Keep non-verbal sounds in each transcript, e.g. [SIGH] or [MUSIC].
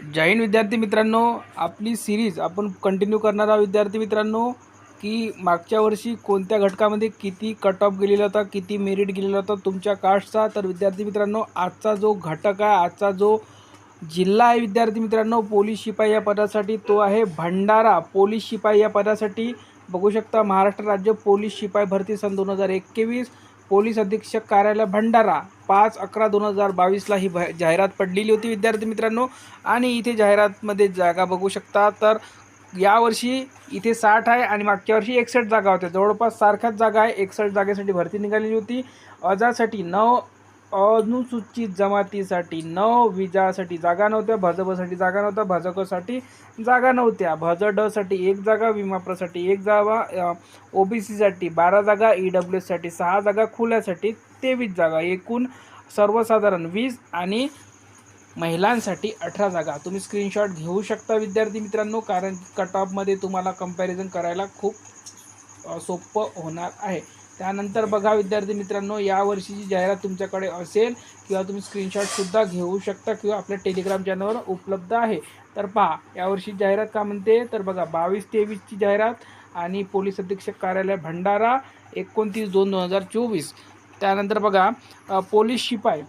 जैन विद्यार्थी मित्रांनो आपली सिरीज आपण कंटिन्यू करणार आहोत. विद्यार्थी मित्रांनो की मागच्या वर्षी कोणत्या घटकामध्ये किती कट ऑफ गेलेला होता किती मेरिट गेलेला होता तुमच्या कास्टचा तर विद्यार्थी मित्रांनो आजचा जो घटक आहे आजचा जो जिल्हा आहे विद्यार्थी मित्रांनो पोलीस शिपाई या पदासाठी तो आहे भंडारा. पोलीस शिपाई या पदासाठी बघू शकता महाराष्ट्र राज्य पोलीस शिपाई भरती सन दोन हजार एकवीस. पोलीस अधीक्षक कार्यालय भंडारा पाच अकरा दोन हजार बावीसला ही भ जाहिरात पडलेली होती विद्यार्थी मित्रांनो. आणि इथे जाहिरातमध्ये जागा बघू शकता. तर यावर्षी इथे साठ आहे आणि मागच्या वर्षी एकसष्ट जागा होत्या. जवळपास सारख्याच जागा आहे. एकसष्ट जागेसाठी भरती निघालेली होती. अजासाठी नऊ अनुसूचित जमातीसाठी नऊ विजासाठी जागा नव्हत्या भाजपसाठी जागा नव्हत्या भाजपसाठी जागा नव्हत्या. भज डसाठी एक जागा विमाप्रसाठी एक जागा ओ बी सीसाठी बारा जागा ई डब्ल्यू एससाठी सहा जागा खुल्यासाठी तेवीस जागा. एकूण सर्वसाधारण वीस आणि महिलांसाठी अठरा जागा. तुम्ही स्क्रीनशॉट घेऊ शकता विद्यार्थी मित्रांनो कारण कट ऑफमध्ये तुम्हाला कंपॅरिझन करायला खूप सोपं होणार आहे. त्यानंतर बघा विद्यार्थी मित्रांनो यावर्षीची जाहिरात तुमच्याकडे असेल किंवा तुम्ही स्क्रीनशॉटसुद्धा घेऊ शकता किंवा आपल्या टेलिग्राम चॅनलवर उपलब्ध आहे. तर पहा यावर्षी जाहिरात का म्हणते? तर बघा बावीस तेवीसची जाहिरात आणि पोलीस अधीक्षक कार्यालय भंडारा एकोणतीस दोन दोन हजार चोवीस. त्यानंतर बघा पोलीस शिपाई.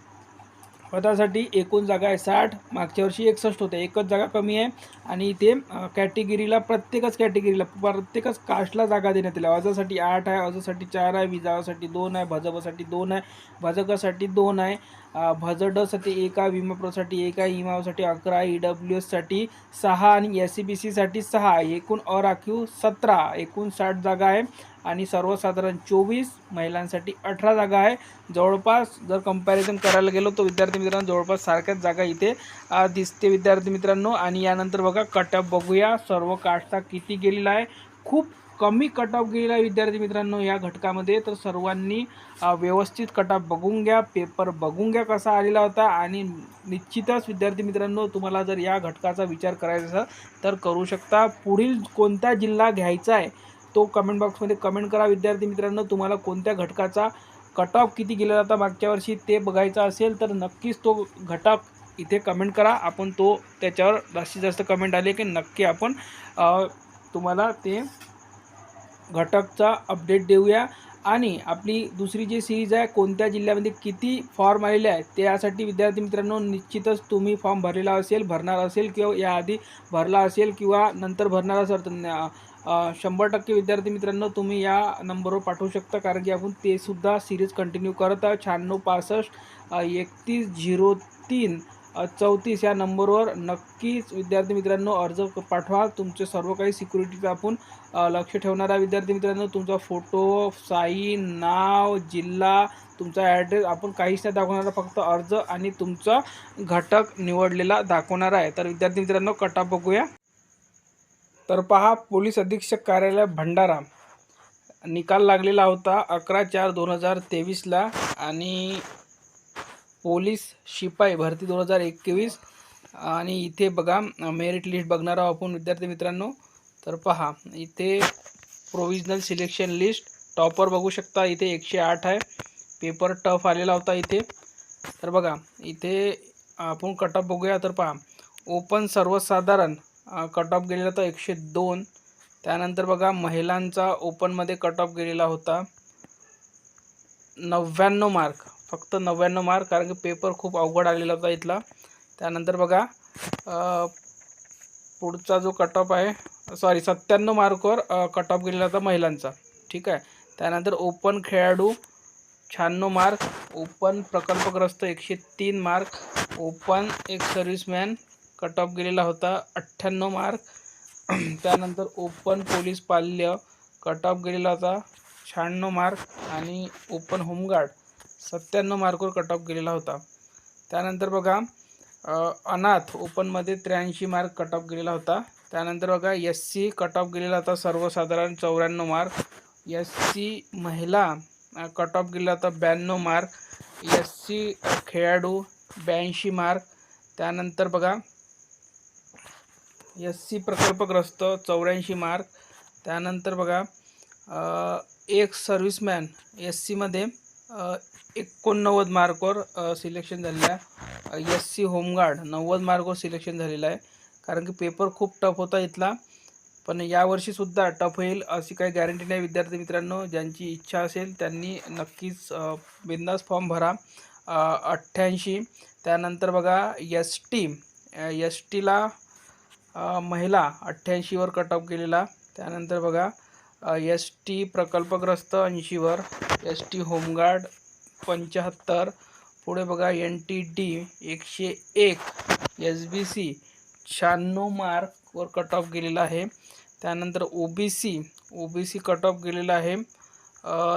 पदासाठी एकूण जागा आहे साठ मागच्या वर्षी एकसष्ट होत्या. एकच जागा कमी आहे आणि इथे कॅटेगरीला प्रत्येकच कॅटेगरीला प्रत्येकच कास्टला जागा देण्यात आल्या अजासाठी आठ आहे अजासाठी चार आहे विजावासाठी दोन आहे भजपासाठी दोन आहे भजकासाठी दोन आहे. भजडसाठी एका आहे विमाप्रोसाठी एका आहे इमावसाठी अकरा ई डब्ल्यू एससाठी सहा आणि एस सी बी सीसाठी सहा. एकूण एकूण अराखीव सतरा. एकूण साठ जागा आहे. आणि सर्वसाधारण चोवीस महिलांसाठी अठरा जागा आहे. जवळपास जर कंपॅरिझन करायला गेलो तर विद्यार्थी मित्रांनो जवळपास सारख्याच जागा इथे दिसते विद्यार्थी मित्रांनो. आणि यानंतर बघा कटअप बघूया. सर्व कास्टचा किती गेलेला आहे. खूप कमी कट ऑफ गेलेला विद्यार्थी मित्रांनो या घटकामध्ये. तर सर्वांनी व्यवस्थित कट ऑफ बघून घ्या पेपर बघून घ्या कसा आलेला होता आणि निश्चितच विद्यार्थी मित्रांनो तुम्हाला जर या घटकाचा विचार करायचा असेल तर करू शकता. पुढील कोणता जिल्हा घ्यायचा आहे तो कमेंट बॉक्समध्ये कमेंट करा. विद्यार्थी मित्रांनो तुम्हाला कोणत्या घटकाचा कट ऑफ किती गेलेला होता मागच्या वर्षी ते बघायचा असेल तर नक्कीच तो घटक इथे कमेंट करा. आपण तो त्याच्यावर जास्तीत जास्त कमेंट आले की नक्की आपण तुम्हाला ते घटकचा अपडेट देऊया. आणि आपली दुसरी जी सिरीज आहे कोणत्या जिल्ह्यामध्ये किती फॉर्म आलेले आहेत त्यासाठी विद्यार्थी मित्रांनो निश्चितच तुम्ही फॉर्म भरलेला असेल भरणार असेल किंवा याआधी भरला असेल किंवा नंतर भरणार असेल तर शंभर टक्के विद्यार्थी मित्रांनो तुम्ही या नंबरवर पाठवू शकता. कारण की आपण ते सुद्धा सिरीज कंटिन्यू करत आहोत. शहाण्णव पासष्ट एकतीस झिरो तीन चौतीस या नंबरवर. नक्कीच विद्यार्थी मित्रांनो अर्ज पाठवा. तुमचे सर्व काही सिक्युरिटीचं आपण लक्ष ठेवणारा विद्यार्थी मित्रांनो तुमचा फोटो साईन नाव जिल्हा तुमचा ॲड्रेस आपण काहीच नाही दाखवणार फक्त अर्ज आणि तुमचा घटक निवडलेला दाखवणार आहे. तर विद्यार्थी मित्रांनो कटा बघूया. तर पहा पोलीस अधीक्षक कार्यालय भंडारा. निकाल लागलेला होता अकरा चार दोन हजार तेवीसला आणि पोलीस शिपाई भरती दोन हजार एकवीस. आणि इथे बघा मेरिट लिस्ट बघणार आहोत आपण विद्यार्थी मित्रांनो. तर पहा इथे प्रोविजनल सिलेक्शन लिस्ट टॉपर बघू शकता इथे एकशे आठ आहे. पेपर टफ आलेला होता इथे. तर बघा इथे आपण कट ऑफ बघूया. तर पहा ओपन सर्वसाधारण कट ऑफ गेलेला होता एकशे दोन. त्यानंतर बघा महिलांचा ओपनमध्ये कट ऑफ गेलेला होता नव्याण्णव मार्क फक्त नव्याण्णव मार्क कारण की पेपर खूप अवघड आलेला होता इथला. त्यानंतर बघा पुढचा जो कट ऑफ आहे सॉरी सत्त्याण्णव मार्कवर कट ऑफ गेलेला होता महिलांचा. ठीक आहे? त्यानंतर ओपन खेळाडू शहाण्णव मार्क ओपन प्रकल्पग्रस्त एकशे तीन मार्क ओपन एक सर्व्हिसमॅन कट ऑफ गेलेला होता अठ्ठ्याण्णव मार्क [CLEARS THROAT] त्यानंतर ओपन पोलीस पाल्य कट ऑफ गेलेला होता शहाण्णव मार्क आणि ओपन होमगार्ड सत्त्याण्णव मार्कवर कट ऑफ गेलेला होता. त्यानंतर बघा अनाथ ओपनमध्ये त्र्याऐंशी मार्क कट ऑफ गेलेला होता. त्यानंतर बघा एस सी कट ऑफ गेलेला होता सर्वसाधारण चौऱ्याण्णव मार्क एस सी महिला कट ऑफ गेलेला होता ब्याण्णव मार्क एस सी खेळाडू ब्याऐंशी मार्क त्यानंतर बघा एस सी प्रकल्पग्रस्त चौऱ्याऐंशी मार्क त्यानंतर बघा एक सर्व्हिसमॅन एस सीमध्ये एकोणनव्वद मार्कवर सिलेक्शन झालेलं आहे एस सी होमगार्ड नव्वद मार्कवर सिलेक्शन झालेलं आहे. कारण की पेपर खूप टफ होता इथला. पण यावर्षीसुद्धा टफ होईल अशी काही गॅरंटी नाही विद्यार्थी मित्रांनो. ज्यांची इच्छा असेल त्यांनी नक्कीच बिंदास फॉर्म भरा. अठ्ठ्याऐंशी. त्यानंतर बघा एस टी एस टीला महिला अठ्ठ्याऐंशीवर कट ऑफ केलेला. त्यानंतर बघा एस टी प्रकल्पग्रस्त ऐंशीवर एस टी होमगार्ड पंच्याहत्तर पुढे बघा एन टी डी एकशे एक एस बी सी शहाण्णव मार्कवर कट ऑफ गेलेला आहे. त्यानंतर O B C O B C cut off गेलेला आहे.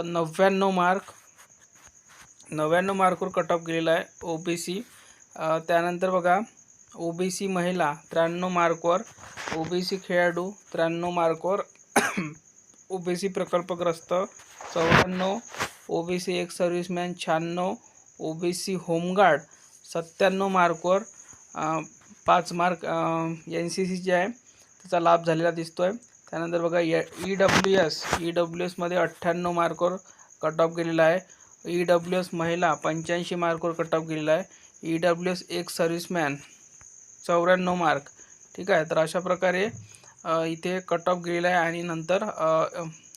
नव्याण्णव मार्क नव्याण्णव मार्कवर कट ऑफ गेलेला आहे ओ बी सी. त्यानंतर बघा ओ बी सी महिला त्र्याण्णव मार्कवर ओ बी सी खेळाडू त्र्याण्णव मार्कवर ओ बी सी प्रकल्पग्रस्त चौऱ्याण्णव ओ बी सी एक सर्व्हिसमॅन शहाण्णव ओ बी सी होमगार्ड सत्त्याण्णव मार्कवर पाच मार्क एन सी सी जे आहे त्याचा लाभ झालेला दिसतो आहे त्यानंतर बघा E W S E W एसमध्ये अठ्ठ्याण्णव मार्कवर कट ऑफ गेलेला आहे. ई डब्ल्यू एस महिला पंच्याऐंशी मार्कवर कट ऑफ गेलेला आहे. ई डब्ल्यू एस एक सर्व्हिसमॅन चौऱ्याण्णव मार्क. ठीक आहे तर अशा प्रकारे इथे कट ऑफ गेलेला आहे आणि नंतर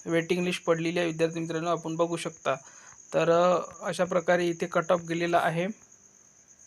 वेटिंग लिस्ट पडलेली आहे. विद्यार्थी मित्रांनो आपण बघू शकता. तर अशा प्रकारे इथे कट ऑफ गेलेला आहे.